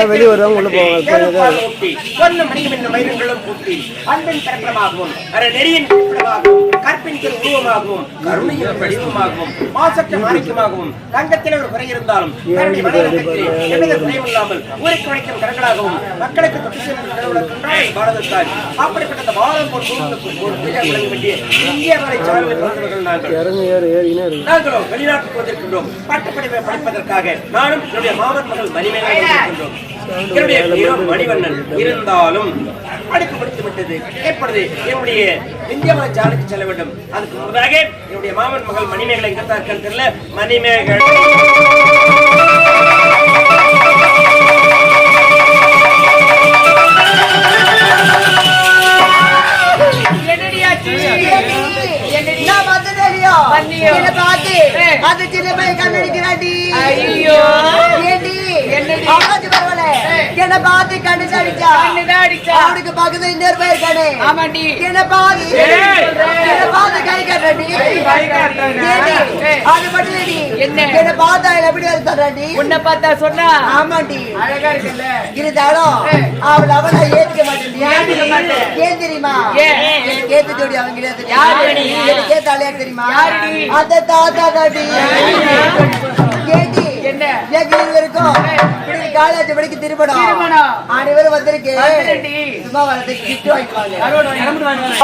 எடுத்து, வெளியே வருவாங்க, உள்ள போவாங்க. இப்ப மணியும் என்னும் மயிர்களும் கூட்டி அன்பின் பிறப்பிடமாகவும், அற நெறியின் பிறப்பிடமாகவும், கற்பிணிகள் உருவமாகவும், கருணையின் வடிவமாகவும், மாசற்ற மாணிக்கமாகவும், தங்கத்தில் ஒரு குறை இருந்தாலும், கருணை மனதிலே எவ்வித குறையும் இல்லாமல், ஊருக்கு உழைக்கும் கரங்களாகவும், மக்களுக்கு தொட்டு செல்லும் பாரதத்தாய், அப்படிப்பட்ட அந்த பாரதம் போல் வேண்டிய இந்திய வரை நாங்கள். நாங்களும் வெளிநாட்டுக்கு வந்திருக்கின்றோம். பட்டப்படிப்பை படிப்பதற்காக நானும் என்னுடைய மாமன் மகள் மணிமேகலை வந்திருக்கின்றோம். என்னுடைய ஹீரோ மணிவண்ணன் இருந்தாலும் படிப்பு முடித்து விட்டது. எப்பொழுது என்னுடைய இந்திய ஜாலுக்கு செல்ல வேண்டும்? அதுக்கு முன்னதாக என்னுடைய மாமன் மகள் மணிமேகலை எங்க தான் தெரியல? மணிமேகலை. பார்த்து, அந்த சின்ன பையன் கண்ணடிக்கிறான்டி. ஐயோ. என்னை பார்த்து கண்ணு அடிச்சா. அவனுக்கு பக்கத்துல இன்னொரு பையன் இருக்கானே. ஆமாண்டி. என்னை ஏய். என்னை கை. அது மட்டும் இல்லடி. என்ன? என்னை பார்த்தா என்னை எப்படி வந்து தர்றான்டி? உன்னை பார்த்தா சொன்னா ஆமாண்டி அழகா இருக்குல்ல இருந்தாலும் அவளை அவளை ஏத்துக்க மாட்டேன். ஏன் தெரியுமா ஏத்து ஜோடி அவங்க கிடையாது? எனக்கு தெரியுமா? அந்த தாத்தா தாடி ஏடி என்ன இருக்கும் காலேஜ் படிக்க திருமணம். திருமணம். அனைவரும் வந்திருக்கேன் சும்மா வரது கிஃப்ட் வாங்கிக்குவாங்க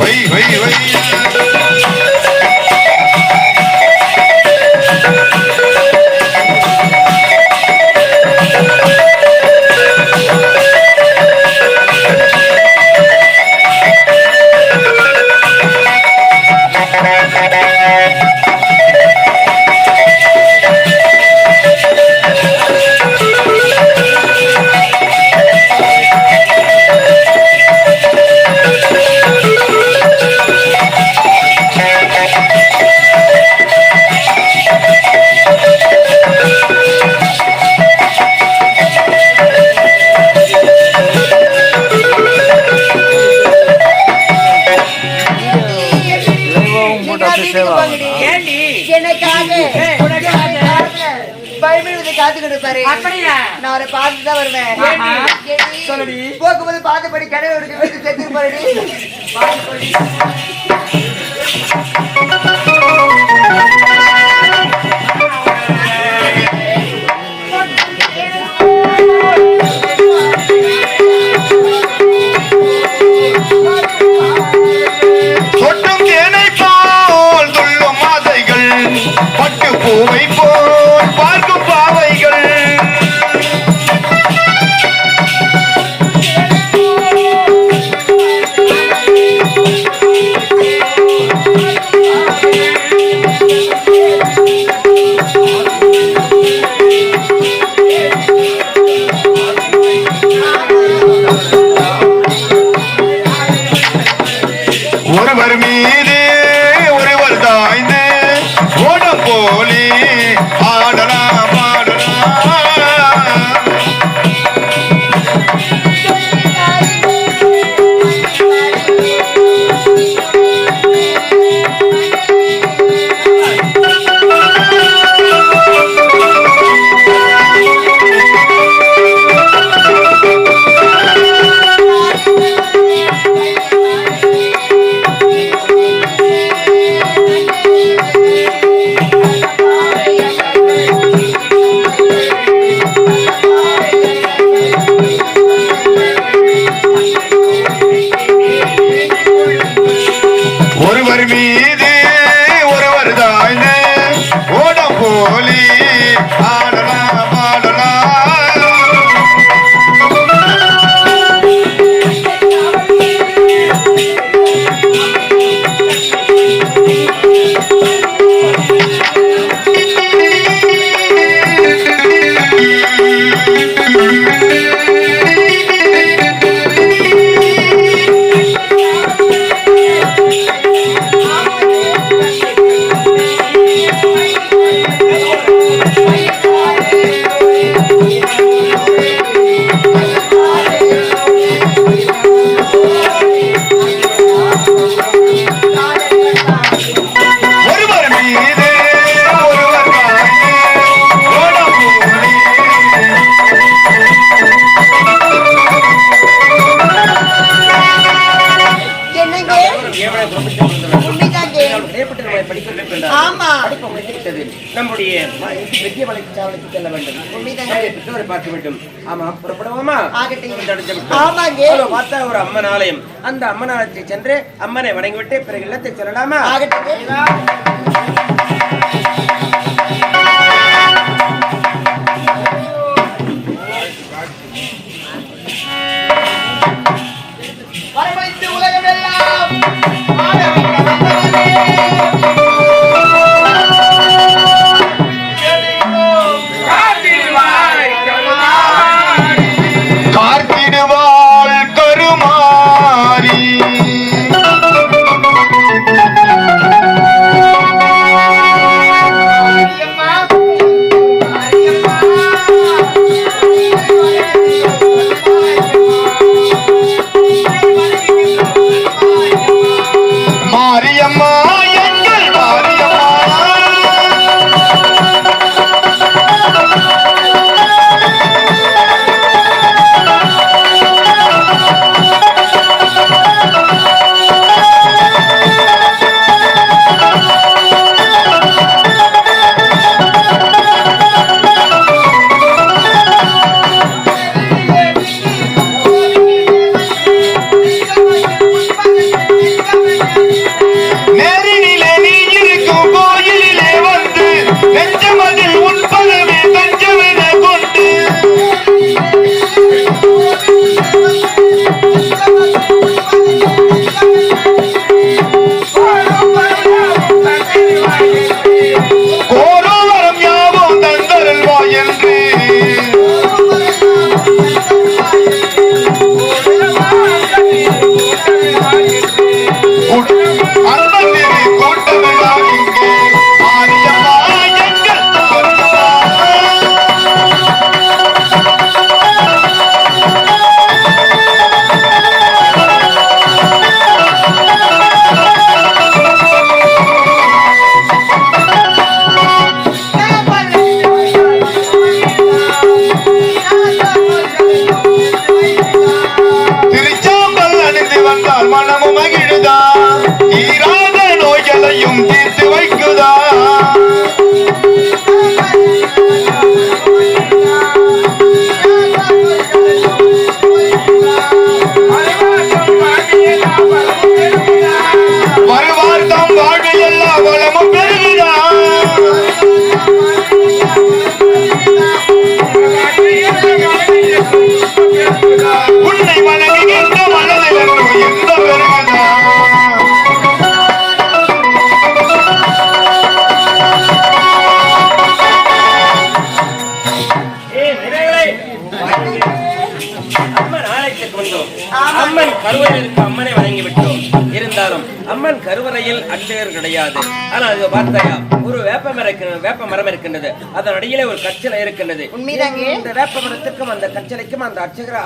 喂喂喂。வந்து காத்துக்கிட்டு இருப்பாரு. அப்படியா? நான் அவரை பார்த்து தான் வருவேன்? சொல்லுடி. போகும்போது பார்த்துபடி கடை எடுக்க வச்சு செத்துருப்பாரு பட்டு பூவை போல் நம்முடைய வெற்றிய சாவலுக்கு செல்ல வேண்டும். பார்க்க வேண்டும். ஆமா புறப்படுவோமா? பார்த்தா ஒரு அம்மன் ஆலயம். அந்த அம்மன் ஆலயத்தை சென்று அம்மனை வணங்கிவிட்டு பிறகு இல்லத்தை செல்லலாமா? volamos கருவறையில் அட்டையர் கிடையாது. ஆனால் அது பார்த்தாயா? ஒரு வேப்ப மரம் வேப்ப மரம் இருக்கின்றது. அதன் அடியிலே ஒரு கச்சலை இருக்கின்றது. இந்த வேப்ப மரத்திற்கும் அந்த கச்சலைக்கும் அந்த அர்ச்சகர்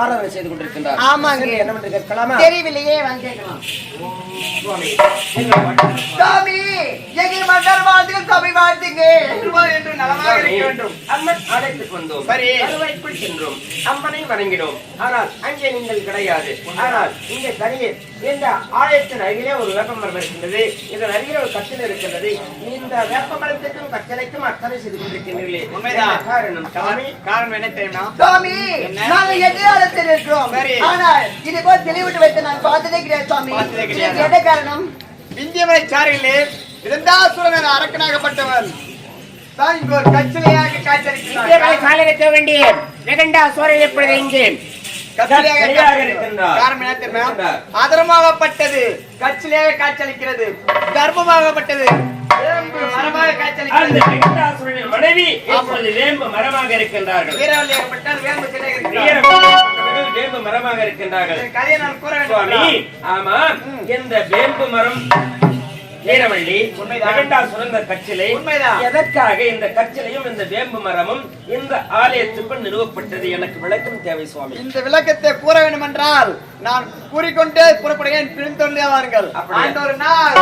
ஆராதனை செய்து கொண்டிருக்கின்றார். ஆமாங்க. சரி, என்ன என்று கேட்கலாமா தெரியவில்லையே வந்து கேட்கலாம். சுவாமி, எங்கள் மன்னர் வாழ்த்துகள் சாமி வாழ்த்துங்க. என்று நலமாக இருக்க வேண்டும். அம்மன் ஆலயத்துக்கு வந்தோம் கருவறைக்குள் சென்றோம். அம்மனை வணங்கினோம். ஆனால் அங்கே நீங்கள் கிடையாது. ஆனால் இங்கே தனியே இந்த ஆலயத்தின் அருகிலே ஒரு வேப்ப மரம் இருக்கின்றது. இதன் அருகிலே ஒரு கட்டளை இருக்கின்றது. இந்த வேப்ப மரத்துக்கும் கட்டளைக்கும் அர்ச்சனை செய்து கொண்டிருக்கின்றீர்களே. காரணம் சாமி காரணம் என்ன தெரியுமா? சாமி நாங்க எதிராளத்தில் இருக்கிறோம். ஆனால் இது போல் தெளிவிட்டு வைத்து நான் பார்த்ததே கிடையாது கிடையாது. என்ன காரணம்? இந்தியமலை சாரிலே இருந்தாசுரன் என அரக்கனாகப்பட்டவன் தான் இங்கு ஒரு கச்சிலையாக காட்சியளிக்கிறார். வேண்டிய எப்பொழுது இங்கே. அதரமாகப்பட்டது காட்சியளிக்கிறது. கர்ப்பமாகப்பட்டது. மனைவி மரமாக இருக்கின்றார்கள். வேம்பு மரமாக இருக்கின்றார்கள். ஆமா இந்த வேம்பு மரம் வீரவள்ளி சுரந்த கச்சிலை எதற்காக இந்த கச்சிலையும் இந்த வேம்பு மரமும் இந்த ஆலயத்துக்குள் நிறுவப்பட்டது எனக்கு விளக்கம் தேவை சுவாமி. இந்த விளக்கத்தை கூற வேண்டும் என்றால் நான் கூறிக்கொண்டே புறப்படுகிறேன் பிரிந்தொல்லியா வாருங்கள். ஆண்டோர் நாள்